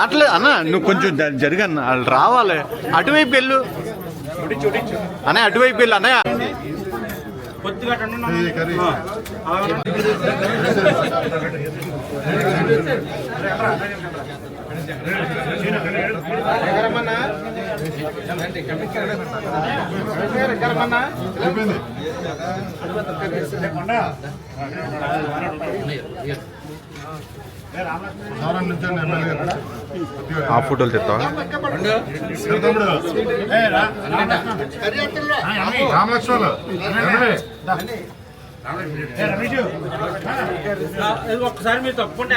అట్లే అన్న నువ్వు కొంచెం జ- జరగన్న వాళ్ళు రావాలి. అటువైపు వెళ్ళు. అనే అటువైపు వెళ్ళు అన్నయ్య. ఆ ఫోటోలు తెస్తావా రామలక్ష్మణులు ఒక్కసారి మీరు తప్పుకుంటే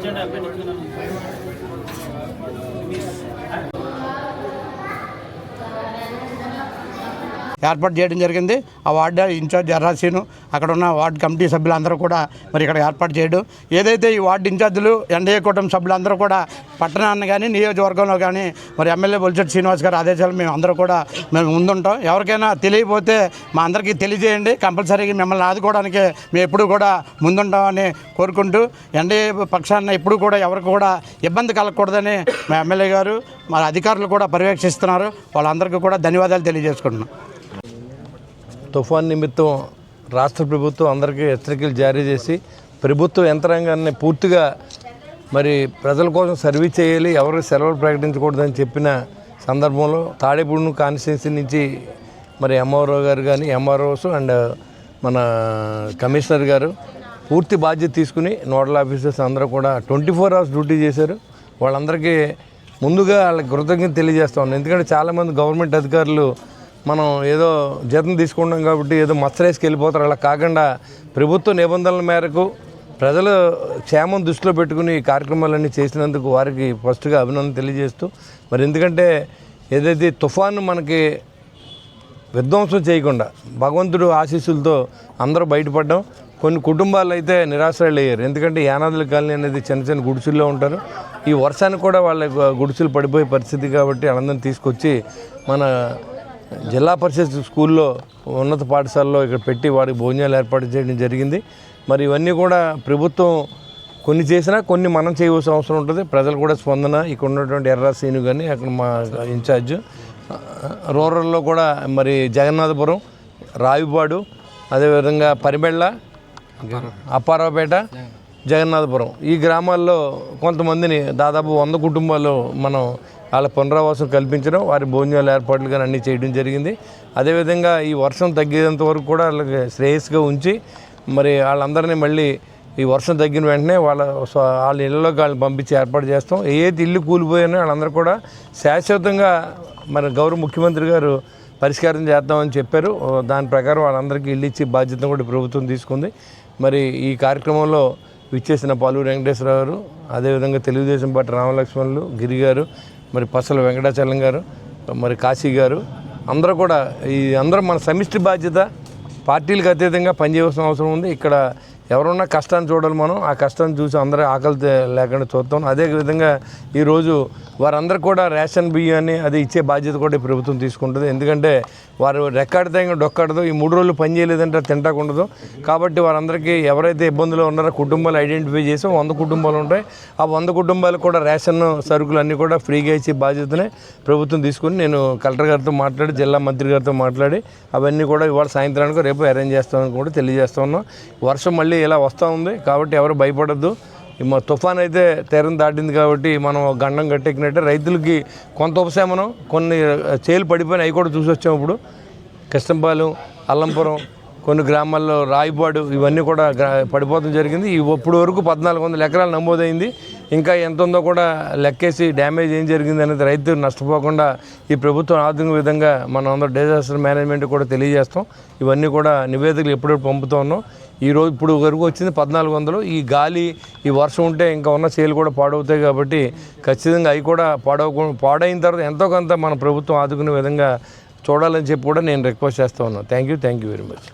రాయండిరా. ఏర్పాటు చేయడం జరిగింది. ఆ వార్డు ఇన్ఛార్జ్ ఎర్రాసీను అక్కడ ఉన్న వార్డు కమిటీ సభ్యులందరూ కూడా మరి ఇక్కడ ఏర్పాటు చేయడం. ఏదైతే ఈ వార్డు ఇన్ఛార్జీలు ఎన్డీఏ కూటమి సభ్యులందరూ కూడా పట్టణాన్ని కానీ నియోజకవర్గంలో కానీ మరి ఎమ్మెల్యే బొలిచెట్టి శ్రీనివాస్ గారి ఆదేశాలు మేము అందరూ కూడా మేము ముందుంటాం. ఎవరికైనా తెలియకపోతే మా అందరికీ తెలియజేయండి. కంపల్సరీగా మిమ్మల్ని ఆదుకోవడానికి మేము ఎప్పుడు కూడా ముందుంటామని కోరుకుంటూ ఎన్డీఏ పక్షాన ఎప్పుడు కూడా ఎవరికి కూడా ఇబ్బంది కలగకూడదని మా ఎమ్మెల్యే గారు మా అధికారులు కూడా పర్యవేక్షిస్తున్నారు. వాళ్ళందరికీ కూడా ధన్యవాదాలు తెలియజేసుకుంటున్నాం. తుఫాన్ నిమిత్తం రాష్ట్ర ప్రభుత్వం అందరికీ హెచ్చరికలు జారీ చేసి ప్రభుత్వ యంత్రాంగాన్ని పూర్తిగా మరి ప్రజల కోసం సర్వీస్ చేయాలి ఎవరు సెలవులు ప్రకటించకూడదని చెప్పిన సందర్భంలో తాడేపూడి కాన్స్టిట్యున్సీ నుంచి మరి ఎంఆర్ఓ గారు కానీ ఎంఆర్ఓస్ అండ్ మన కమిషనర్ గారు పూర్తి బాధ్యత తీసుకుని నోడల్ ఆఫీసర్స్ అందరూ కూడా ట్వంటీ ఫోర్ అవర్స్ డ్యూటీ చేశారు. వాళ్ళందరికీ ముందుగా వాళ్ళకి కృతజ్ఞత తెలియజేస్తా ఉన్నాను. ఎందుకంటే చాలామంది గవర్నమెంట్ అధికారులు మనం ఏదో జీతం తీసుకుంటాం కాబట్టి ఏదో మచ్చరేసుకు వెళ్ళిపోతారు. అలా కాకుండా ప్రభుత్వ నిబంధనల మేరకు ప్రజల క్షేమం దృష్టిలో పెట్టుకుని ఈ కార్యక్రమాలన్నీ చేసినందుకు వారికి ఫస్ట్గా అభినందన తెలియజేస్తూ మరి ఎందుకంటే ఏదైతే తుఫాను మనకి విధ్వంసం చేయకుండా భగవంతుడు ఆశీస్సులతో అందరూ బయటపడ్డాం. కొన్ని కుటుంబాలు అయితే నిరాశ్రయాలు అయ్యారు ఎందుకంటే యానాదుల కాలనీ అనేది చిన్న చిన్న గుడిసెల్లో ఉంటారు. ఈ వర్షానికి కూడా వాళ్ళ గుడిసెలు పడిపోయే పరిస్థితి కాబట్టి అందరిని తీసుకొచ్చి మన జిల్లా పరిషత్ స్కూల్లో ఉన్నత పాఠశాలలో ఇక్కడ పెట్టి వాడికి భోజనాలు ఏర్పాటు చేయడం జరిగింది. మరి ఇవన్నీ కూడా ప్రభుత్వం కొన్ని చేసినా కొన్ని మనం చేయవలసిన అవసరం ఉంటుంది. ప్రజలు కూడా స్పందన ఇక్కడ ఉన్నటువంటి ఎర్ర సీను కానీ అక్కడ మా ఇన్ఛార్జ్ రూరల్లో కూడా మరి జగన్నాథపురం రావిపాడు అదేవిధంగా పరిబెళ్ళ అప్పారావుపేట జగన్నాథపురం. ఈ గ్రామాల్లో కొంతమందిని దాదాపు వంద కుటుంబాలు మనం వాళ్ళ పునరావాసం కల్పించడం వారి భోజనాలు ఏర్పాట్లు కానీ అన్నీ చేయడం జరిగింది. అదేవిధంగా ఈ వర్షం తగ్గేంత వరకు కూడా వాళ్ళకి శ్రేయస్గా ఉంచి మరి వాళ్ళందరినీ మళ్ళీ ఈ వర్షం తగ్గిన వెంటనే వాళ్ళ వాళ్ళ ఇళ్ళలోకి వాళ్ళని పంపించి ఏర్పాటు చేస్తాం. ఏది ఇల్లు కూలిపోయానో వాళ్ళందరూ కూడా శాశ్వతంగా మన గౌరవ ముఖ్యమంత్రి గారు పరిష్కారం చేద్దామని చెప్పారు. దాని ప్రకారం వాళ్ళందరికీ ఇల్లు ఇచ్చి బాధ్యతను కూడా ప్రభుత్వం తీసుకుంది. మరి ఈ కార్యక్రమంలో విచ్చేసిన పాలూరు వెంకటేశ్వరరావు గారు అదేవిధంగా తెలుగుదేశం పార్టీ రామలక్ష్మణులు గిరి గారు మరి పసల వెంకటాచలం గారు మరి కాశీ గారు అందరూ కూడా ఈ అందరూ మన సమిష్టి బాధ్యత పార్టీలకు అతీతంగా పనిచేయాల్సిన అవసరం ఉంది. ఇక్కడ ఎవరున్నా కష్టాన్ని చూడాలి మనం. ఆ కష్టాన్ని చూసి అందరూ ఆకలి లేకుండా చూద్దాం. అదే విధంగా ఈరోజు వారందరూ కూడా రేషన్ బియ్యాన్ని అది ఇచ్చే బాధ్యత కూడా ప్రభుత్వం తీసుకుంటుంది. ఎందుకంటే వారు రెక్కాడితే ఇంకా డొక్కాడదు. ఈ మూడు రోజులు పని చేయలేదంటే తింటాకుండదు కాబట్టి వారందరికీ ఎవరైతే ఇబ్బందులు ఉన్నారో కుటుంబాలు ఐడెంటిఫై చేసి. వంద కుటుంబాలు ఉంటాయి. ఆ వంద కుటుంబాలకు కూడా రేషన్ సరుకులు అన్నీ కూడా ఫ్రీగా ఇచ్చే బాధ్యతనే ప్రభుత్వం తీసుకుని నేను కలెక్టర్ గారితో మాట్లాడి జిల్లా మంత్రి గారితో మాట్లాడి అవన్నీ కూడా ఇవాళ సాయంత్రానికి రేపు అరేంజ్ చేస్తామని కూడా తెలియజేస్తా ఉన్నాం. వర్షం మళ్ళీ ఇలా వస్తూ ఉంది కాబట్టి ఎవరు భయపడద్దు. మా తుఫాన్ అయితే తీరం దాటింది కాబట్టి మనం గండం గట్టెక్కినట్టే రైతులకి కొంత ఉపశమనం కొన్ని చేలు పడిపోయిన అవి కూడా చూసి వచ్చాం ఇప్పుడు. కృష్ణంపాలెం అల్లంపురం కొన్ని గ్రామాల్లో రాయిపాడు ఇవన్నీ కూడా పడిపోవడం జరిగింది. ఇప్పటి ఇప్పుడు వరకు పద్నాలుగు వందల ఎకరాలు నమోదైంది. ఇంకా ఎంత ఉందో కూడా లెక్కేసి డ్యామేజ్ ఏం జరిగింది అనేది రైతు నష్టపోకుండా ఈ ప్రభుత్వం ఆధునిక విధంగా మనం అందరూ డిజాస్టర్ మేనేజ్మెంట్ కూడా తెలియజేస్తాం. ఇవన్నీ కూడా నివేదికలు ఎప్పుడెప్పుడు పంపుతూ ఉన్నాం. ఈ రోజు ఇప్పుడు వరకు వచ్చింది పద్నాలుగు వందలు. ఈ గాలి ఈ వర్షం ఉంటే ఇంకా ఉన్న సేలు కూడా పాడవుతాయి కాబట్టి ఖచ్చితంగా అవి కూడా పాడవ పాడైన తర్వాత ఎంతో కొంత మన ప్రభుత్వం ఆదుకునే విధంగా చూడాలని చెప్పి కూడా నేను రిక్వెస్ట్ చేస్తూ ఉన్నాను. Thank you thank you very much